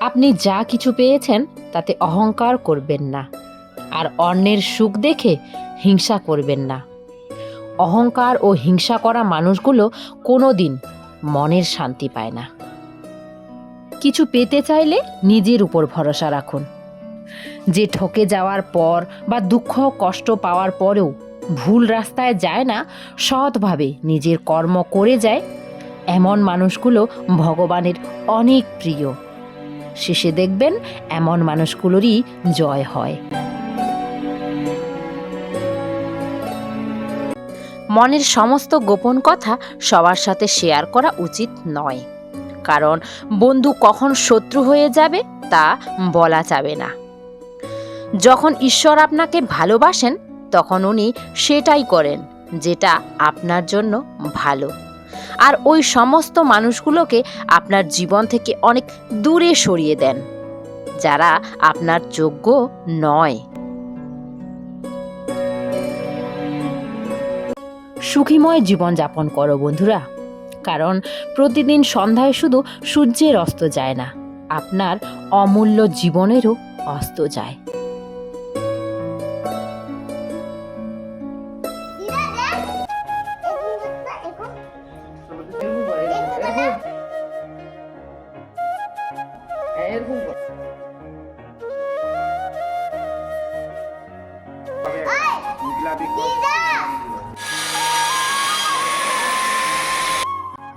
আপনি যা কিছু পেয়েছেন, তাতে অহংকার করবেন না। আর অন্যের সুখ দেখে হিংসা করবেন না। অহংকার ও হিংসা করা মানুষগুলো কোনো দিন মনের শান্তি পায় না। কিছু পেতে চাইলে নিজের উপর ভরসা রাখুন। যে ঠকে যাওয়ার পর বা দুঃখ কষ্ট পাওয়ার পরেও ভুল রাস্তায় যায় না, সৎভাবে নিজের কর্ম করে যায়, এমন মানুষগুলো ভগবানের অনেক প্রিয়। শেষে দেখবেন এমন মানুষগুলোরই জয় হয়। মনের সমস্ত গোপন কথা সবার সাথে শেয়ার করা উচিত নয়। কারণ বন্ধু কখন শত্রু হয়ে যাবে তা বলা যাবে না। যখন ঈশ্বর আপনাকে ভালোবাসেন, তখন উনি সেটাই করেন যেটা আপনার জন্য ভালো। আর ওই সমস্ত মানুষগুলোকে আপনার জীবন থেকে অনেক দূরে সরিয়ে দেন, যারা আপনার যোগ্য নয়। সুখীময় জীবন যাপন করো বন্ধুরা, কারণ প্রতিদিন সন্ধ্যায় শুধু সূর্যের অস্ত যায় না, আপনার অমূল্য জীবনেরও অস্ত যায়।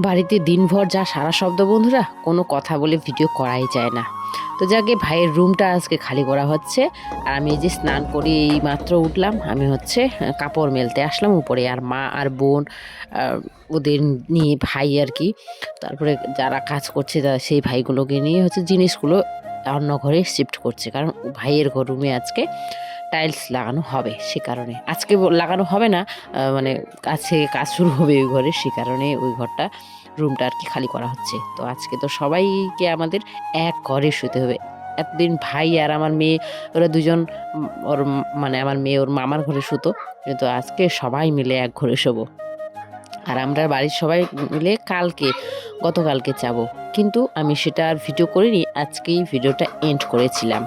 বাড়িতে দিনভর যা সারা শব্দ বন্ধুরা, কোনো কথা বলে ভিডিও করাই যায় না। তো যাকে ভাইয়ের রুমটা আজকে খালি করা হচ্ছে। আর আমি যে স্নান করে এই মাত্র উঠলাম, আমি হচ্ছে কাপড় মেলতে আসলাম উপরে। আর মা আর বোন ওদের নিয়ে ভাই আর কি। তারপরে যারা কাজ করছে তা সেই ভাইগুলোকে নিয়ে হচ্ছে জিনিসগুলো অন্য ঘরে শিফট করছে। কারণ ভাইয়ের ঘর রুমে আজকে টাইলস লাগানো হবে সে কারণে। আজকে লাগানো হবে না মানে কাছে কাজ শুরু হবে ওই ঘরে, সে কারণে ওই ঘরটা, রুমটা আর কি খালি করা হচ্ছে। তো আজকে তো সবাইকে আমাদের এক ঘরে শুতে হবে। এতদিন ভাই আর আমার মেয়ে, ওরা দুজন ওর মানে আমার মেয়ে ওর মামার ঘরে শুতো, কিন্তু আজকে সবাই মিলে এক ঘরে শোবো। আর আমরা বাড়ির সবাই মিলে কালকে, গতকালকে যাব। কিন্তু আমি সেটা আর ভিডিও করিনি, আজকেই ভিডিওটা এন্ড করেছিলাম।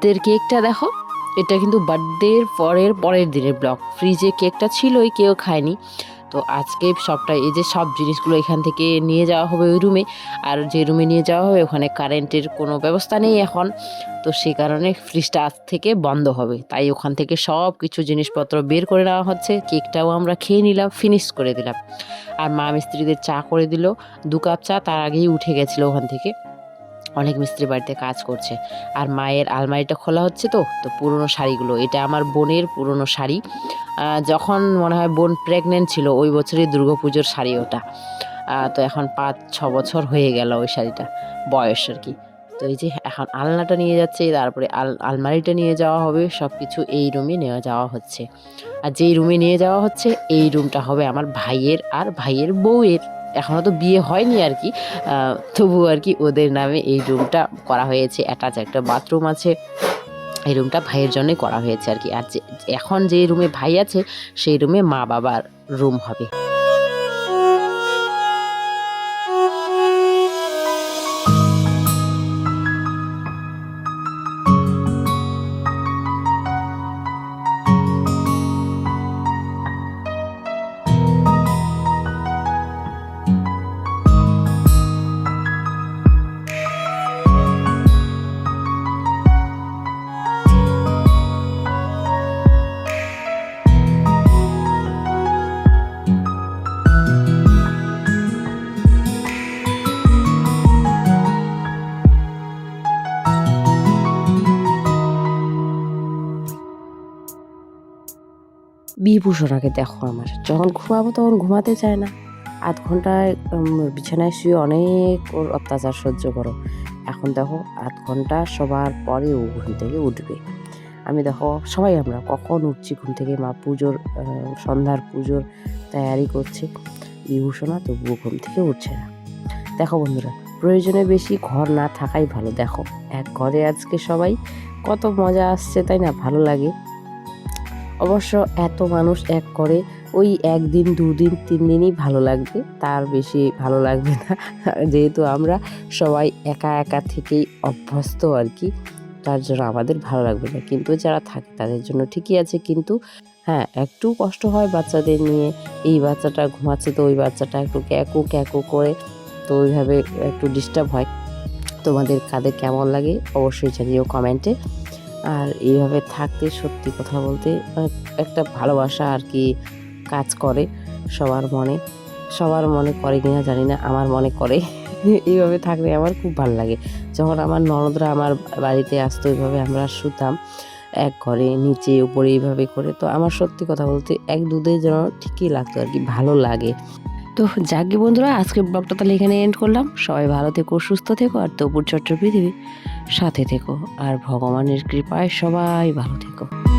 বার্থডের কেকটা দেখো। এটা কিন্তু বার্থডের পরের পরের দিনের ব্লগ। ফ্রিজে কেকটা ছিলই, কেউ খায়নি। তো আজকে সবটা এই যে সব জিনিসগুলো এখান থেকে নিয়ে যাওয়া হবে ওই রুমে। আর যে রুমে নিয়ে যাওয়া হবে, ওখানে কারেন্টের কোনো ব্যবস্থা নেই এখন। তো সেই কারণে ফ্রিজটা আজ থেকে বন্ধ হবে। তাই ওখান থেকে সব কিছু জিনিসপত্র বের করে নেওয়া হচ্ছে। কেকটাও আমরা খেয়ে নিলাম ফিনিশ করে দিলাম। আর মা মিস্ত্রিদের চা করে দিল। দু কাপ চা তার আগেই উঠে গেছিল ওখান থেকে। অনেক মিস্ত্রি বাড়িতে কাজ করছে। আর মায়ের আলমারিটা খোলা হচ্ছে তো তো পুরনো শাড়িগুলো, এটা আমার বোনের পুরনো শাড়ি। যখন মনে হয় বোন প্রেগনেন্ট ছিল, ওই বছরই দুর্গাপুজোর শাড়ি ওটা। তো এখন পাঁচ, ছ বছর হয়ে গেল ওই শাড়িটা, বয়স আর কি। তো এই যে এখন আলনাটা নিয়ে যাচ্ছে, তারপরে আল, আলমারিটা নিয়ে যাওয়া হবে সব কিছু এই রুমে নেওয়া যাওয়া হচ্ছে। আর যেই রুমে নিয়ে যাওয়া হচ্ছে, এই রুমটা হবে আমার ভাইয়ের আর ভাইয়ের বউয়ের। এখনও তো বিয়ে হয়নি আর কি। তবু আর কি ওদের নামে এই রুমটা করা হয়েছে অ্যাটাচ একটা বাথরুম আছে। এই রুমটা ভাইয়ের জন্যই করা হয়েছে আর কি। আর এখন যে রুমে ভাই আছে, সেই রুমে মা বাবার রুম হবে। বিভূষণাকে দেখো আমার। যখন ঘুমাবো তখন ঘুমাতে চায় না। আধ ঘন্টায় বিছানায় শুয়ে অনেক ওর অত্যাচার সহ্য করো। এখন দেখো আধ ঘণ্টা সবার পরে ও ঘুম থেকে উঠবে। আমি দেখো সবাই আমরা কখন উঠছি, ঘুম থেকে মা পুজোর সন্ধ্যার পুজোর তৈয়ারি করছি। বিভূষণা তবুও ঘুম থেকে উঠছে না। দেখো বন্ধুরা, প্রয়োজনে বেশি ঘর না থাকাই ভালো। দেখো, এক ঘরে আজকে সবাই কত মজা আসছে, তাই না? ভালো লাগে। অবশ্য এত মানুষ এক করে, ওই একদিন, দুদিন তিন দিনই ভালো লাগবে। তার বেশি ভালো লাগবে না। যেহেতু আমরা সবাই একা একা থেকেই অভ্যস্ত আর কি, তার জন্য আমাদের ভালো লাগবে না। কিন্তু যারা থাকে তাদের জন্য ঠিকই আছে। কিন্তু হ্যাঁ একটু কষ্ট হয় বাচ্চাদের নিয়ে। এই বাচ্চাটা ঘুমাচ্ছে তো ওই বাচ্চাটা একটু ক্যাকু ক্যাকু করে তো ওইভাবে একটু ডিস্টার্ব হয়। তোমাদের কাদের কেমন লাগে অবশ্যই জানিও কমেন্টে। আর এইভাবে থাকতে, সত্যি কথা বলতে একটা ভালোবাসা আর কি কাজ করে সবার মনে। সবার মনে করে কিনা জানি না, আমার মনে করে। এইভাবে থাকলে আমার খুব ভালো লাগে। যখন আমার ননদরা আমার বাড়িতে আসতো, এইভাবে আমরা শুতাম এক ঘরে, নিচে, উপরে, এইভাবে করে। তো আমার সত্যি কথা বলতে এক দুধের যেন ঠিকই লাগতো আর কি, ভালো লাগে। তো যাকে বন্ধুরা আজকে ব্লগটা তাহলে এখানে এন্ড করলাম। সবাই ভালো থেকো, সুস্থ থেকো, আর তপুর চট্ট পৃথিবী সাথে থেকো। আর ভগবানের কৃপায় সবাই ভালো থেকো।